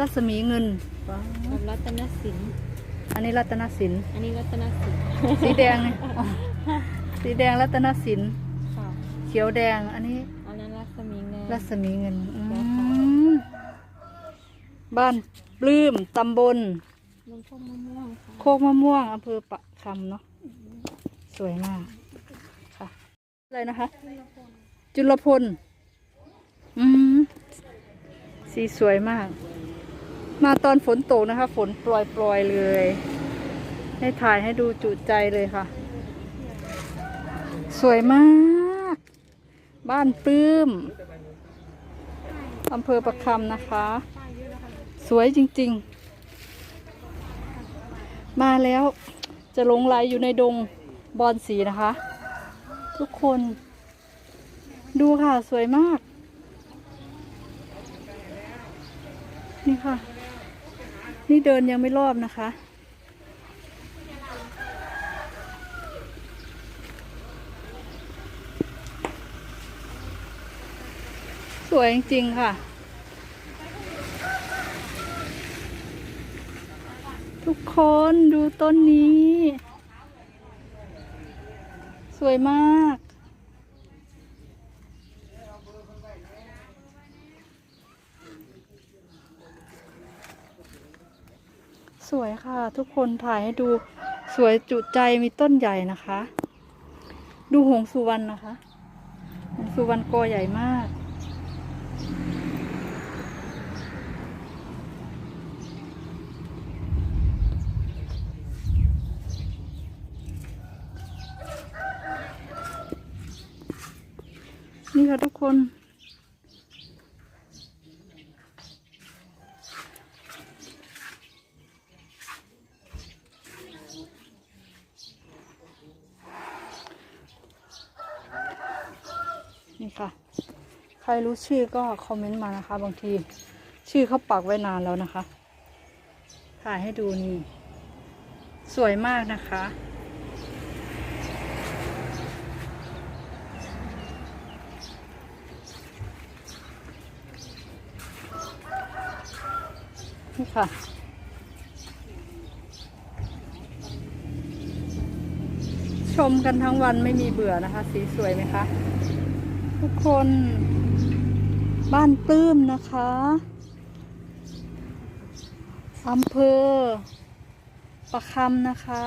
รัศมีเงินว้าวกับรัตนสิน อันนี้รัตนสิน อันนี้รัตนสินสีแดงเนี่ยอ๋อสีแดงรัตนสิน ค่ะเขียวแดง อันนี้อันนั้นรัศมีเงินรัศมีเงินอืมบ้านปลื้มตำบลมันพวกมะม่วงค่ะโคกมะม่วงอำเภอปะคำเนาะสวยมากค่ะอะไรนะคะ จุลพล อืมสีสวยมาก มาตอนฝนตกนะคะ ฝนปล่อยๆเลย ให้ถ่ายให้ดูจุใจเลยค่ะ สวยมาก บ้านปลื้มอำเภอประคำนะคะ สวยจริงๆ มาแล้วจะลงไหลอยู่ในดงบอนสีนะคะ ทุกคนดูค่ะ สวยมาก นี่ค่ะ นี่เดินยังไม่รอบนะคะ สวยจริง ๆ ค่ะ ทุกคนดูต้นนี้ สวยมาก สวยค่ะ ทุกคนถ่ายให้ดูสวยจุใจมีต้นใหญ่นะคะ ดูหงสุวรรณนะคะ หงสุวรรณกอใหญ่มากนี่ค่ะทุกคน นี่ค่ะ ใครรู้ชื่อก็คอมเมนต์มานะคะ บางทีชื่อเขาปักไว้นานแล้วนะคะถ่ายให้ดูนี่ สวยมากนะคะ นี่ค่ะชมกันทั้งวันไม่มีเบื่อนะคะ สีสวยไหมคะ ทุกคนบ้านปลื้มนะคะอำเภอประคำนะคะ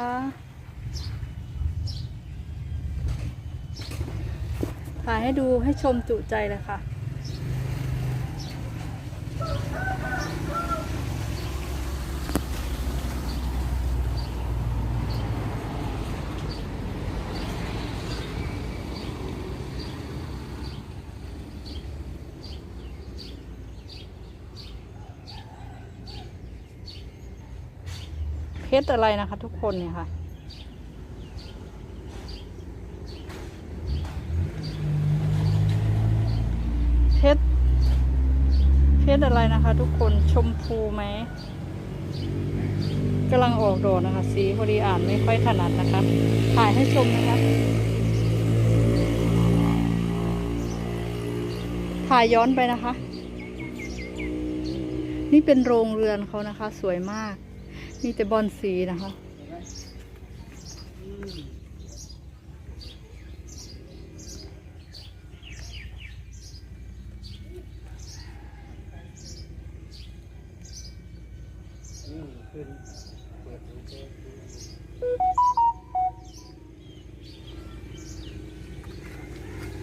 ถ่ายให้ดูให้ชมจุใจเลยค่ะ ชรอะไรนะคะ ทุกคนเนี่ยค่ะเพชรเพชรอะไรนะคะ ทุกคนชมพูไหมกำลังออกดอกนะคะ สีพอดีอ่านไม่ค่อยถนัดนะคะ ถ่ายให้ชมนะคะ ถ่ายย้อนไปนะคะ นี่เป็นโรงเรือนเขานะคะ สวยมาก มีแต่บอลสีนะคะ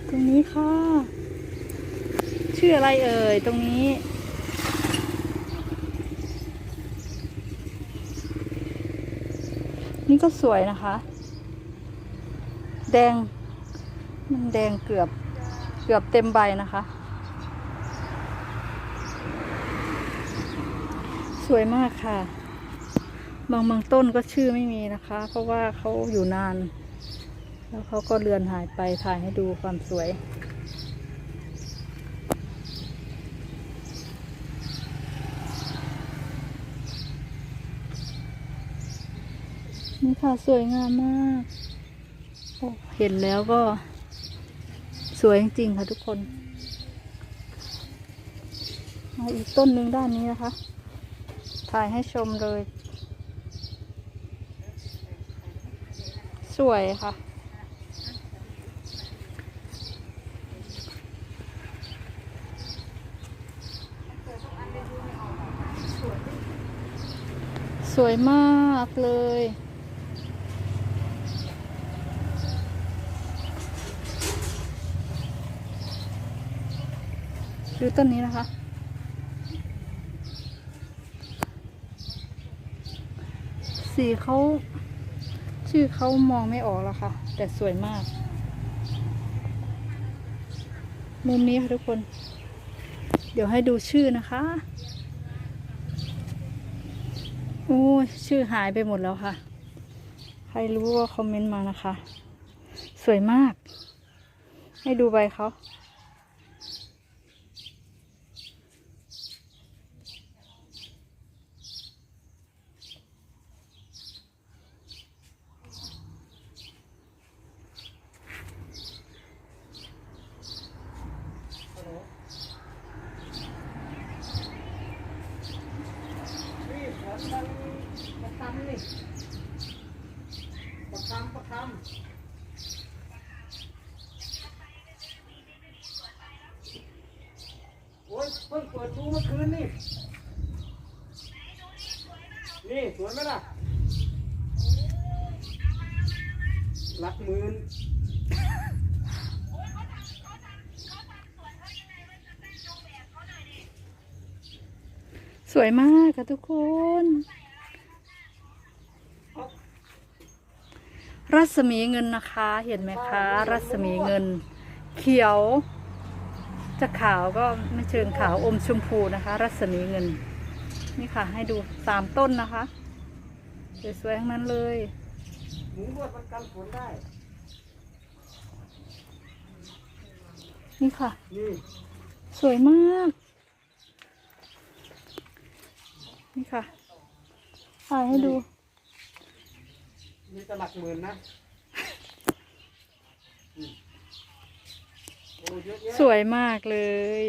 ตรงนี้ค่ะ ชื่ออะไรเอ่ย ตรงนี้ นี่ก็สวยนะคะ แดง มันแดงเกือบ เกือบเต็มใบนะคะ สวยมากค่ะ บางบางต้นก็ชื่อไม่มีนะคะ เพราะว่าเขาอยู่นาน แล้วเขาก็เลือนหายไปถ่ายให้ดูความสวย นี่ค่ะสวยงามมาก เห็นแล้วก็ สวยจริงๆค่ะทุกคนเอาอีกต้นหนึ่งด้านนี้นะคะ ถ่ายให้ชมเลย สวยค่ะ สวยมากเลย ดูต้นนี้นะคะ สีเขาชื่อเขามองไม่ออกแล้วค่ะ แต่สวยมาก มุมนี้ค่ะทุกคน เดี๋ยวให้ดูชื่อนะคะ โอ้ชื่อหายไปหมดแล้วค่ะ ใครรู้ว่าคอมเมนต์มานะคะ สวยมาก ให้ดูใบเขา นี่สวนมันประคำนี่ประคำประค เพิ่งเปิดดูเมื่อคืนนี่ นี่สวยไหมล่ะหลักหมื่นสวยมากค่ะทุกคน รัศมีเงินนะคะ เห็นไหมคะ รัศมีเงิน เขียว จะขาวก็ไม่เชิงขาวอมชมพูนะคะ รัศมีเงิน นี่ค่ะ ให้ดูสามต้นนะคะสวยๆทั้งนั้นเลยหมูรวดมันกันฝนได้ นี่ค่ะ นี่สวยมาก นี่ค่ะถ่ายให้ดู มีตลักหมื่นนะอืมโอ้เยอะแยะ สวยมากเลย